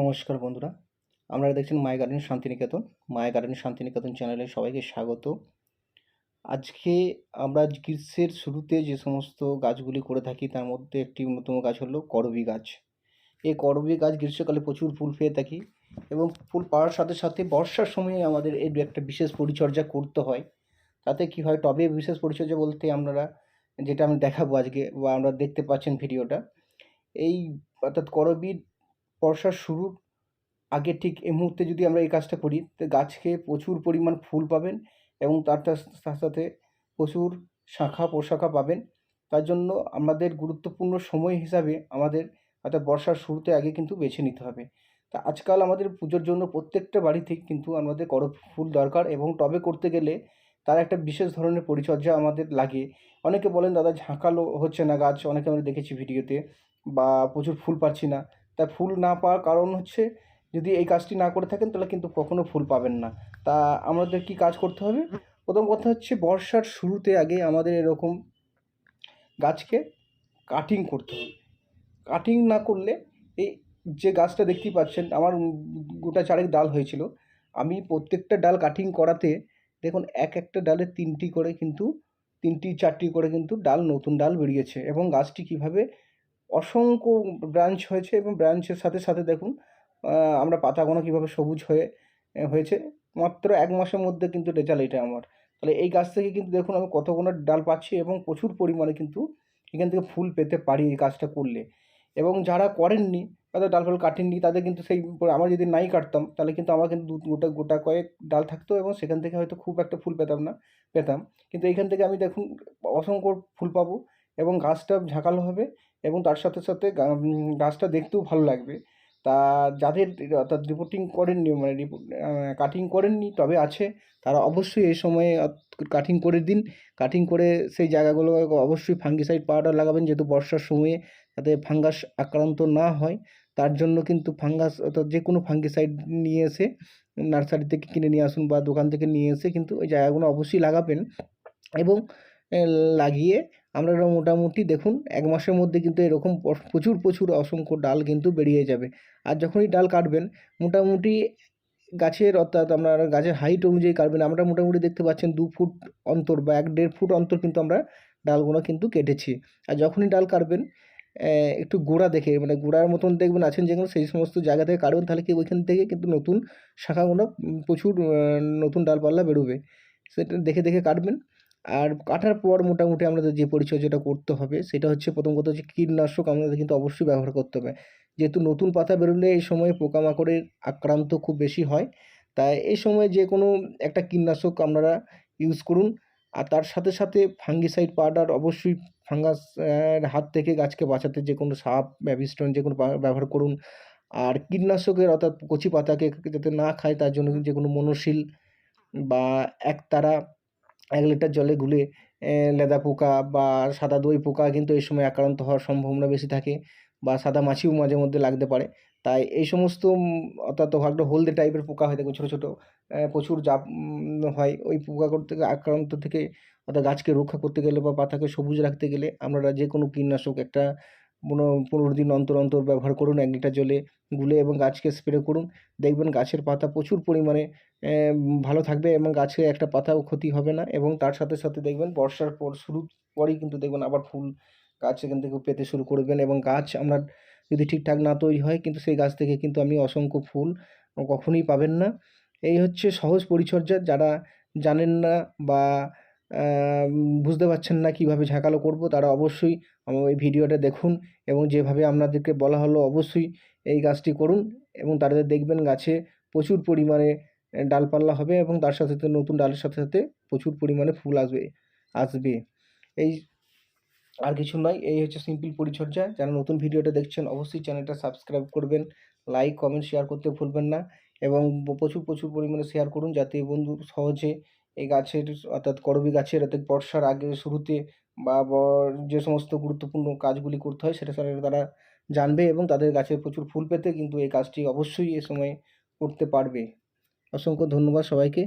নমস্কার বন্ধুরা। আপনারা দেখছেন মায়া গার্ডেন শান্তিনিকেতন। মায়া গার্ডেন শান্তিনিকেতন চ্যানেলে সবাইকে স্বাগত। আজকে আমরা গ্রীষ্মের শুরুতে যে সমস্ত গাছগুলি করে থাকি, তার মধ্যে একটি অন্যতম গাছ হলো করবি গাছ। এই করবি গাছ গ্রীষ্মকালে প্রচুর ফুল পেয়ে থাকি এবং ফুল পাওয়ার সাথে সাথে বর্ষার সময়ে আমাদের এর একটা বিশেষ পরিচর্যা করতে হয়। তাতে কি হয়, টবে বিশেষ পরিচর্যা বলতে আপনারা যেটা আমি দেখাবো আজকে বা আমরা দেখতে পাচ্ছেন ভিডিওটা, এই অর্থাৎ করবির বর্ষার শুরুর আগে ঠিক এই মুহূর্তে যদি আমরা এই কাজটা করি, তো গাছকে প্রচুর পরিমাণ ফুল পাবেন এবং তার সাথে সাথে প্রচুর শাখা প্রশাখা পাবেন। তার জন্য আমাদের গুরুত্বপূর্ণ সময় হিসাবে আমাদের অর্থাৎ বর্ষার শুরুতে আগে কিন্তু বেছে নিতে হবে। তা আজকাল আমাদের পুজোর জন্য প্রত্যেকটা বাড়িতেই কিন্তু আমাদের করব ফুল দরকার এবং টবে করতে গেলে তার একটা বিশেষ ধরনের পরিচর্যা আমাদের লাগে। অনেকে বলেন, দাদা, ঝাঁকালো হচ্ছে না গাছ। অনেকে আমরা দেখেছি ভিডিওতে, বা প্রচুর ফুল পাচ্ছি না। তা ফুল না পাওয়ার কারণ হচ্ছে যদি এই কাজটি না করে থাকেন তাহলে কিন্তু কখনো ফুল পাবেন না। তা আমাদের কি কাজ করতে হবে? প্রথম কথা হচ্ছে বর্ষার শুরুতে আগে আমাদের এরকম গাছকে কাটিং করতে হবে। কাটিং না করলে এই যে গাছটা দেখতেই পাচ্ছেন, আমার গোটা চারেক ডাল হয়েছিল। আমি প্রত্যেকটা ডাল কাটিং করাতে দেখুন এক একটা ডালে তিনটি করে কিন্তু, তিনটি চারটি করে কিন্তু ডাল নতুন ডাল বেরিয়েছে এবং গাছটি কীভাবে অসংখ্য ব্রাঞ্চ হয়েছে এবং ব্রাঞ্চের সাথে সাথে দেখুন আমরা পাতাগুলো কীভাবে সবুজ হয়ে হয়েছে। মাত্র এক মাসের মধ্যে কিন্তু রেজাল্ট এটা আমার। তাহলে এই গাছ থেকে কিন্তু দেখুন আমি কতগুলো ডাল পাচ্ছি এবং প্রচুর পরিমাণে কিন্তু এখান থেকে ফুল পেতে পারি এই কাজটা করলে। এবং যারা করেননি, তাদের ডাল ফাল কাটেননি, তাদের কিন্তু সেই আমার যদি নাই কাটতাম, তাহলে কিন্তু আমার কিন্তু দু, গোটা গোটা কয়েক ডাল থাকতো এবং সেখান থেকে হয়তো খুব একটা ফুল পেতাম না, পেতাম। কিন্তু এইখান থেকে আমি দেখুন অসংখ্য ফুল পাবো। এবং গাছটা ঝাঁকালো হবে এবং তার সাথে সাথে গাছটা দেখতেও ভালো লাগবে। তা যাদের অর্থাৎ রিপোর্টিং করেননি মানে রিপোর্ট কাটিং করেননি, তবে আছে, তারা অবশ্যই এই সময়ে কাটিং করে দিন। কাটিং করে সেই জায়গাগুলো অবশ্যই ফাঙ্গিসাইড পাউডার লাগাবেন, যেহেতু বর্ষার সময়ে যাতে ফাঙ্গাস আক্রান্ত না হয়। তার জন্য কিন্তু ফাঙ্গাস অর্থাৎ যে কোনো ফাঙ্গিসাইড নিয়ে এসে নার্সারি থেকে কিনে নিয়ে আসুন বা দোকান থেকে নিয়ে এসে কিন্তু ওই জায়গাগুলো অবশ্যই লাগাবেন। এবং লাগিয়ে আমরা মোটামুটি দেখুন, এক মাসের মধ্যে কিন্তু এরকম প্রচুর প্রচুর অসংখ্য ডাল কিন্তু বেরিয়ে যাবে। আর যখনই ডাল কাটবেন, মোটামুটি গাছের অর্থাৎ আপনার গাছের হাইট অনুযায়ী কাটবেন, আমরা মোটামুটি দেখতে পাচ্ছেন দু ফুট অন্তর বা এক দেড় ফুট অন্তর কিন্তু আমরা ডালগুলো কিন্তু কেটেছি। আর যখনই ডাল কাটবেন একটু গোড়া দেখে মানে গোড়ার মতন দেখবেন আছেন যেগুলো সেই সমস্ত জায়গা থেকে কাটবেন, তাহলে কি ওইখান থেকে কিন্তু নতুন শাখাগুলো প্রচুর নতুন ডালপালা বেরোবে। সেটা দেখে দেখে কাটবেন। আর কাটার পর মোটামুটি আমাদের যে পরিচর্যাটা করতে হবে, সেটা হচ্ছে প্রথম কথা হচ্ছে কীটনাশক আমাদের কিন্তু অবশ্যই ব্যবহার করতে হবে। যেহেতু নতুন পাতা বেরোলে এই সময় পোকামাকড়ের আক্রান্ত খুব বেশি হয়, তাই এই সময় যে কোনো একটা কীটনাশক আপনারা ইউজ করুন। আর তার সাথে সাথে ফাঙ্গিসাইড পাউডার অবশ্যই ফাঙ্গাস হাত থেকে গাছকে বাঁচাতে যে কোনো সাপ ব্যাবিস্টন যে কোনো ব্যবহার করুন। আর কীটনাশকের অর্থাৎ কচি পাতাকে যাতে না খায়, তার জন্য যে কোনো মনোশীল বা একতারা এক লিটার জলে গুলে লেদা পোকা বা সাদা দই পোকা কিন্তু এই সময় আক্রান্ত হওয়ার সম্ভাবনা বেশি থাকে বা সাদা মাছিও মাঝে মধ্যে লাগতে পারে। তাই এই সমস্ত অর্থাৎ একটা হলদে টাইপের পোকা হয়। থাকে ছোটো ছোটো প্রচুর জাপ হয়। ওই পোকা থেকে আক্রান্ত থেকে অর্থাৎ গাছকে রক্ষা করতে গেলে বা পাতাকে সবুজ রাখতে গেলে আমরা যে কোনো কীটনাশক একটা পনেরো দিন অন্তর অন্তর ব্যবহার করুন, এক লিটার জলে গুলে এবং গাছকে স্প্রে করুন। দেখবেন গাছের পাতা প্রচুর পরিমাণে ভালো থাকবে এবং গাছে একটা পাতাও ক্ষতি হবে না এবং তার সাথে সাথে দেখবেন বর্ষার পর শুরুর পরেই কিন্তু দেখবেন আবার ফুল গাছ এখান থেকে পেতে শুরু করবেন এবং গাছ আমরা যদি ঠিকঠাক না তৈরি হয় কিন্তু সেই গাছ থেকে কিন্তু আমি অসংখ্য ফুল কখনোই পাবেন না। এই হচ্ছে সহজ পরিচর্যা, যারা জানেন না বা বুঝতে পারছেন না কীভাবে ঝাঁকালো করব, তারা অবশ্যই আমার এই ভিডিওটা দেখুন এবং যেভাবে আপনাদেরকে বলা হলো অবশ্যই এই গাছটি করুন এবং তাদের দেখবেন গাছে প্রচুর পরিমাণে ডালপাল্লা হবে এবং তার সাথে সাথে নতুন ডালের সাথে সাথে প্রচুর পরিমাণে ফুল আসবে আসবে। এই আর কিছু নয়, এই হচ্ছে সিম্পল পরিচর্যা। যারা নতুন ভিডিওটা দেখছেন, অবশ্যই চ্যানেলটা সাবস্ক্রাইব করবেন লাইক কমেন্ট শেয়ার করতে ভুলবেন না এবং প্রচুর প্রচুর পরিমাণে শেয়ার করুন যাতে বন্ধু সহজে এই গাছের, অর্থাৎ করবি গাছের অর্থাৎ বর্ষার আগে শুরুতে বা যে সমস্ত গুরুত্বপূর্ণ কাজগুলি করতে হয় সেটা তারা জানবে এবং তাদের গাছে প্রচুর ফুল পেতে কিন্তু এই কাজটি অবশ্যই এ সময় করতে পারবে। অসংখ্য ধন্যবাদ সবাইকে।